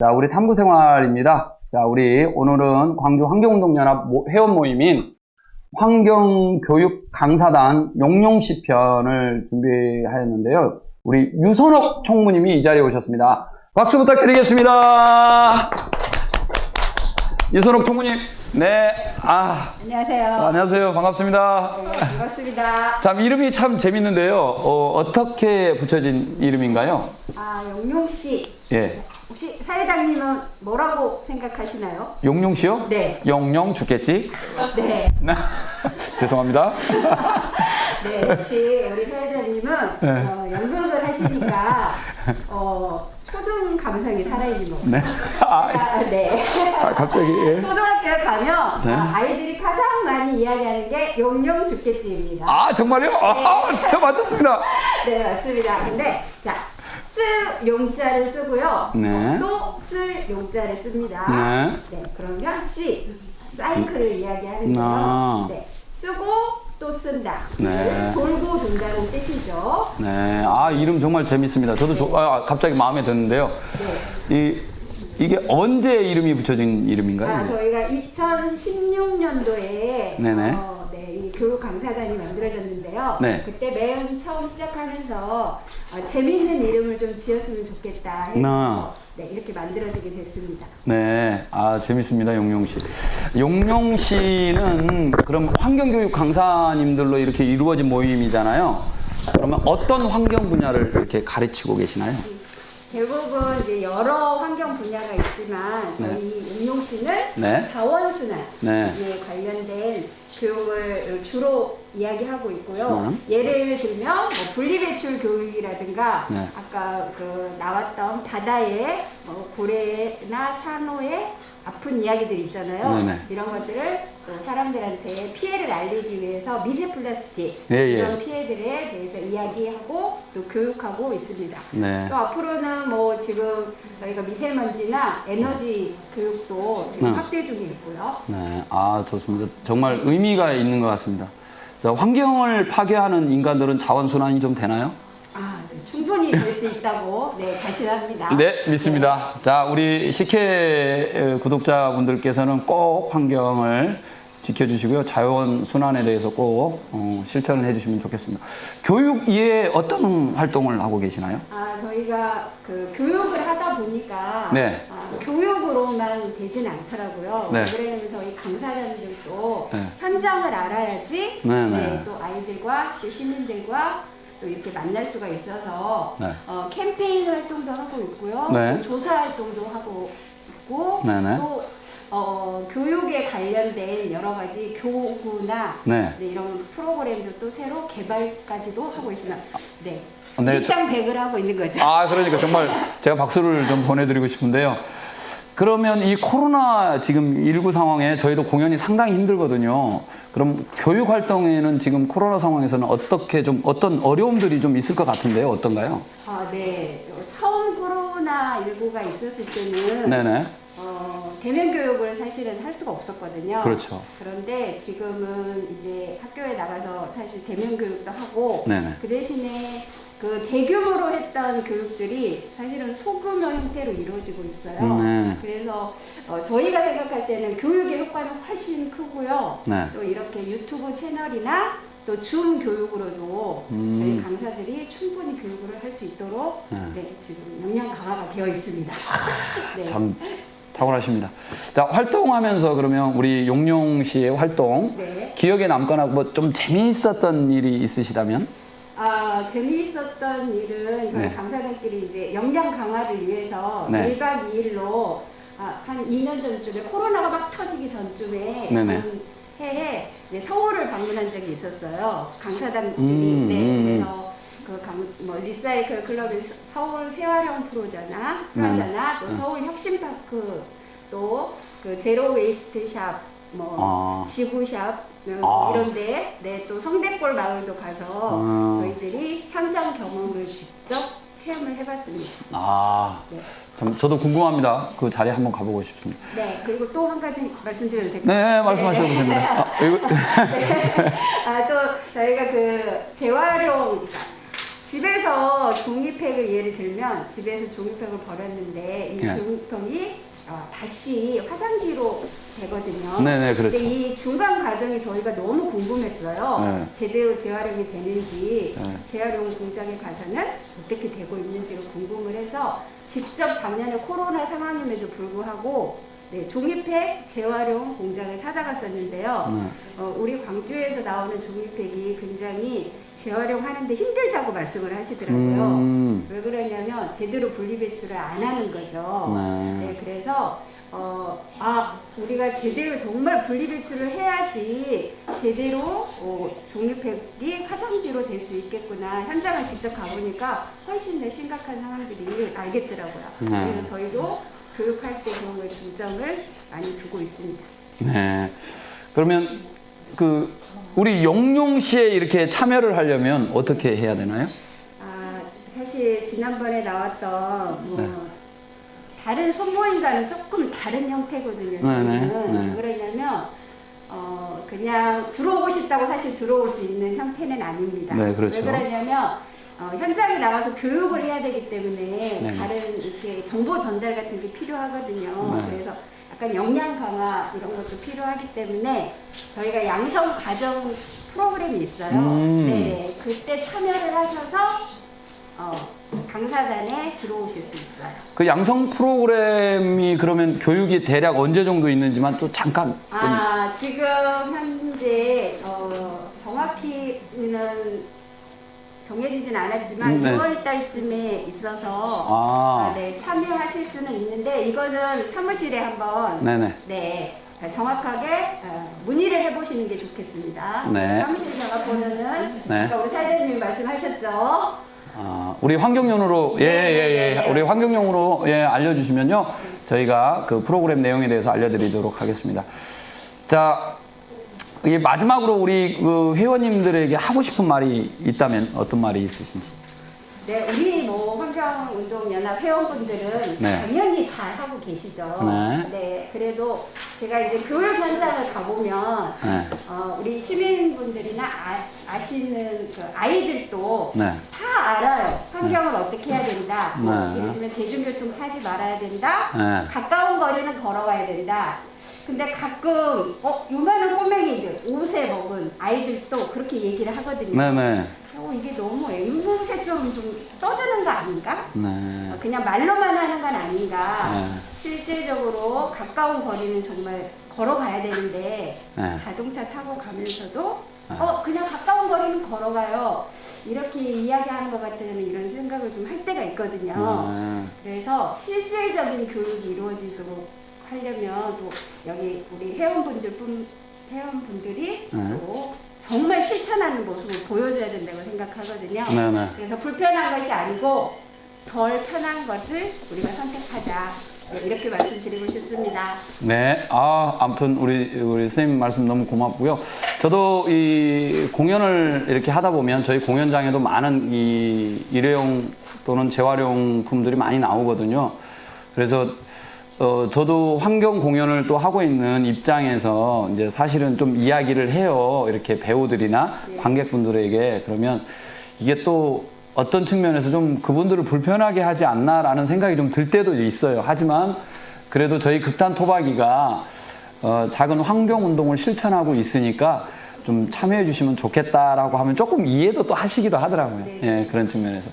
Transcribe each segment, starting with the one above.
자, 우리 탐구 생활입니다. 자, 우리 오늘은 광주 환경운동연합 모- 회원 모임인 환경교육 강사단 용용시 편을 준비하였는데요. 우리 유선옥 총무님이 이 자리에 오셨습니다. 박수 부탁드리겠습니다. 유선옥 총무님, 네, 아, 안녕하세요. 안녕하세요. 반갑습니다. 네, 반갑습니다. 참, 이름이 참 재밌는데요. 어, 떻게 붙여진 이름인가요? 아, 씨. 예. 혹시 사회장님은 뭐라고 생각하시나요? 용용 씨요? 네. 용용 죽겠지? 네. 죄송합니다. 네, 역시 우리 사회자님은 네. 어, 연극을 하시니까 어, 초등 감성이 살아있는 거. 네. 아, 아, 네. 아, 갑자기. 예. 초등학교에 가면 네. 어, 아이들이 가장 많이 이야기하는 게 용용 죽겠지입니다. 아, 정말요? 아, 저 맞췄습니다. 네, 맞습니다. 근데 자, 쓸 용자를 쓰고요. 네. 또 쓸 용자를 씁니다. 네. 네, 그러면 C 사이클을 이야기하는데요. 아. 네, 쓰고 또 쓴다. 네. 돌고 돈다는 뜻이죠. 네. 아, 이름 정말 재밌습니다. 저도 조- 아, 갑자기 마음에 드는데요. 네. 이, 이게 언제 이름이 붙여진 아, 이름인가요? 저희가 2016년도에 네네. 어, 교육 강사단이 만들어졌는데요. 네. 그때 맨 처음 시작하면서 어, 재미있는 이름을 좀 지었으면 좋겠다 해서 나. 네, 이렇게 만들어지게 됐습니다. 네. 아, 재밌습니다. 용용 씨. 용용 씨는 그럼 환경교육 강사님들로 이렇게 이루어진 모임이잖아요. 그러면 어떤 환경 분야를 이렇게 가르치고 계시나요? 대부분 이제 여러 환경 분야가 있지만 저희 용용 씨는 네. 자원순환 네. 에 관련된 교육을 주로 이야기하고 있고요. 순환. 예를 들면 뭐 분리배출 교육이라든가 네. 아까 그 나왔던 바다의 뭐 고래나 산호의 아픈 이야기들 있잖아요. 네네. 이런 것들을 또 사람들한테 피해를 알리기 위해서 미세 플라스틱 예, 예. 이런 피해들에 대해서 이야기하고 또 교육하고 있습니다. 네. 또 앞으로는 뭐 지금 저희가 미세먼지나 에너지 교육도 지금 네. 확대 중에 있고요. 네, 아 좋습니다. 정말 의미가 있는 것 같습니다. 자, 환경을 파괴하는 인간들은 자원 순환이 좀 되나요? 아, 네, 충분히 될 수 있다고 네, 자신합니다. 네, 믿습니다. 자, 우리 식혜 어, 구독자분들께서는 꼭 환경을 지켜주시고요. 자원 순환에 대해서 꼭 어, 실천을 해주시면 좋겠습니다. 교육 이외에 어떤 활동을 하고 계시나요? 아, 저희가 그 교육을 하다 보니까 네. 아, 교육으로만 되지는 않더라고요. 네. 그러면 저희 강사님들도 네. 현장을 알아야지 네, 네. 또 아이들과 또 시민들과 또 이렇게 만날 수가 있어서 네. 어, 캠페인 활동도 하고 있고요. 네. 또 조사 활동도 하고 있고 네, 네. 또 어, 교육에 관련된 여러 가지 교구나 네. 네, 이런 프로그램도 또 새로 개발까지도 하고 있습니다. 네. 네, 일장 백을 하고 있는 거죠. 아, 그러니까 정말 제가 박수를 좀 보내드리고 싶은데요. 그러면 이 코로나 지금 19 상황에 저희도 공연이 상당히 힘들거든요. 그럼 교육 활동에는 지금 코로나 상황에서는 어떻게 좀 어떤 어려움들이 좀 있을 것 같은데요. 어떤가요? 아, 네. 어, 처음 코로나 19가 있었을 때는 네네. 어, 대면 교육을 사실은 할 수가 없었거든요. 그렇죠. 그런데 지금은 이제 학교에 나가서 사실 대면 교육도 하고 네네. 그 대신에 그 대규모로 했던 교육들이 사실은 소규모 형태로 이루어지고 있어요. 네. 그래서 어, 저희가 생각할 때는 교육의 효과는 훨씬 크고요. 네. 또 이렇게 유튜브 채널이나 또 줌 교육으로도 음. 저희 강사들이 충분히 교육을 할 수 있도록 네. 네, 지금 역량 강화가 되어 있습니다. 네. 참 탁월하십니다. 자, 활동하면서 그러면 우리 용용 씨의 활동 네. 기억에 남거나 뭐 좀 재미있었던 일이 있으시다면? 아, 재미있었던 일은 저희 네. 강사들끼리 이제 역량 강화를 위해서 네. 1박 2일로 아, 한 2년 전쯤에 코로나가 막 터지기 전쯤에 네네. 전 해에 서울을 방문한 적이 있었어요. 강사단들이. 음, 네, 음. 그래서 그 강, 뭐 리사이클 클럽의 서- 서울 세활용 프로잖아. 프로잖아, 또 서울 혁신파크, 또 그 제로 웨이스트 샵, 뭐 아. 지구샵 음, 아. 이런데 네, 또 성대골 마을도 가서 아. 저희들이 현장 경험을 직접 체험을 해봤습니다. 아, 네. 참 저도 궁금합니다. 그 자리에 한번 가보고 싶습니다. 네, 그리고 또 한 가지 말씀드려도 될까요? 네, 말씀하셔도 됩니다. 아, 이거, 아, 또 저희가 그 재활용, 집에서 종이팩을 예를 들면 집에서 종이팩을 버렸는데 이 예. 종이팩이 어, 다시 화장지로 되거든요. 네네, 그렇죠. 근데 이 중간 과정이 저희가 너무 궁금했어요. 네. 제대로 재활용이 되는지 네. 재활용 공장에 가서는 어떻게 되고 있는지가 궁금을 해서 직접 작년에 코로나 상황임에도 불구하고 네, 종이팩 재활용 공장을 찾아갔었는데요. 네. 어, 우리 광주에서 나오는 종이팩이 굉장히 재활용하는데 힘들다고 말씀을 하시더라고요. 음. 왜 그러냐면 제대로 분리배출을 안 하는 거죠. 네. 네, 그래서 어, 아 우리가 제대로 정말 분리배출을 해야지 제대로 어, 종이팩이 화장지로 될 수 있겠구나 현장을 직접 가보니까 훨씬 더 심각한 상황들이 알겠더라고요. 네. 그래서 저희도 교육할 때 그런 거에 중점을 많이 두고 있습니다. 네. 그러면 그 우리 용용시에 이렇게 참여를 하려면 어떻게 해야 되나요? 아, 사실 지난번에 나왔던 뭐 네. 다른 소모임과는 조금 다른 형태거든요. 네, 저희는 네. 왜 그러냐면 어, 그냥 들어오고 싶다고 사실 들어올 수 있는 형태는 아닙니다. 네, 그렇죠. 왜 그러냐면 어, 현장에 나가서 교육을 해야 되기 때문에 네. 다른 이렇게 정보 전달 같은 게 필요하거든요. 네. 그래서 약간 역량 강화 이런 것도 필요하기 때문에 저희가 양성 과정 프로그램이 있어요. 음. 네, 그때 참여를 하셔서 어, 강사단에 들어오실 수 있어요. 그 양성 프로그램이 그러면 교육이 대략 언제 정도 있는지만 또 잠깐 좀 아, 지금 현재 어, 정확히는 정해지진 않았지만 음, 네. 6월 달쯤에 있어서 아. 아, 네, 참여하실 수는 있는데 이거는 사무실에 한번 네네. 네, 정확하게 어, 문의를 해보시는 게 좋겠습니다. 네. 사무실 전화번호는 네. 아까 우리 사장님이 말씀하셨죠. 아, 우리 환경용으로 예, 예, 예. 우리 환경용으로 예, 알려주시면요. 저희가 그 프로그램 내용에 대해서 알려드리도록 하겠습니다. 자, 이 마지막으로 우리 그 회원님들에게 하고 싶은 말이 있다면 어떤 말이 있으신지. 네, 우리 뭐 환경운동연합 회원분들은 네. 당연히 잘 하고 계시죠. 네. 그래도 제가 이제 교육 현장을 가보면 네. 어, 우리 시민분들이나 아, 시는그 아이들도 네. 다 알아요. 환경을 어떻게 해야 된다. 뭐 네. 예를 들면 대중교통 타지 말아야 된다. 네. 가까운 거리는 걸어가야 된다. 근데 가끔 어 요만한 꼬맹이들 옷에 먹은 아이들도 그렇게 얘기를 하거든요. 네네. 어, 이게 너무 앵무새 좀, 좀 떠드는 거 아닌가? 네. 어, 그냥 말로만 하는 건 아닌가? 네. 실제적으로 가까운 거리는 정말 걸어가야 되는데 네. 자동차 타고 가면서도 네. 어 그냥 가까운 거리는 걸어가요. 이렇게 이야기하는 것 같은 이런 생각을 좀 할 때가 있거든요. 네. 그래서 실질적인 교육이 이루어지도록 하려면 또 여기 우리 회원분들뿐 회원분들이 네. 또 정말 실천하는 모습을 보여줘야 된다고 생각하거든요. 네 네. 그래서 불편한 것이 아니고 덜 편한 것을 우리가 선택하자 네, 이렇게 말씀드리고 싶습니다. 네, 아, 아무튼 우리, 우리 선생님 말씀 너무 고맙고요. 저도 이 공연을 이렇게 하다 보면 저희 공연장에도 많은 이 일회용 또는 재활용품들이 많이 나오거든요. 그래서 어, 저도 환경 공연을 또 하고 있는 입장에서 이제 사실은 좀 이야기를 해요. 이렇게 배우들이나 관객분들에게. 그러면 이게 또 어떤 측면에서 좀 그분들을 불편하게 하지 않나라는 생각이 좀 들 때도 있어요. 하지만 그래도 저희 극단 토박이가 어, 작은 환경 운동을 실천하고 있으니까 좀 참여해 주시면 좋겠다라고 하면 조금 이해도 또 하시기도 하더라고요. 네. 예, 그런 측면에서.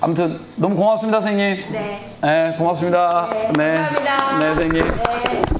아무튼 너무 고맙습니다, 선생님. 네. 네, 고맙습니다. 네, 감사합니다. 네, 선생님. 네.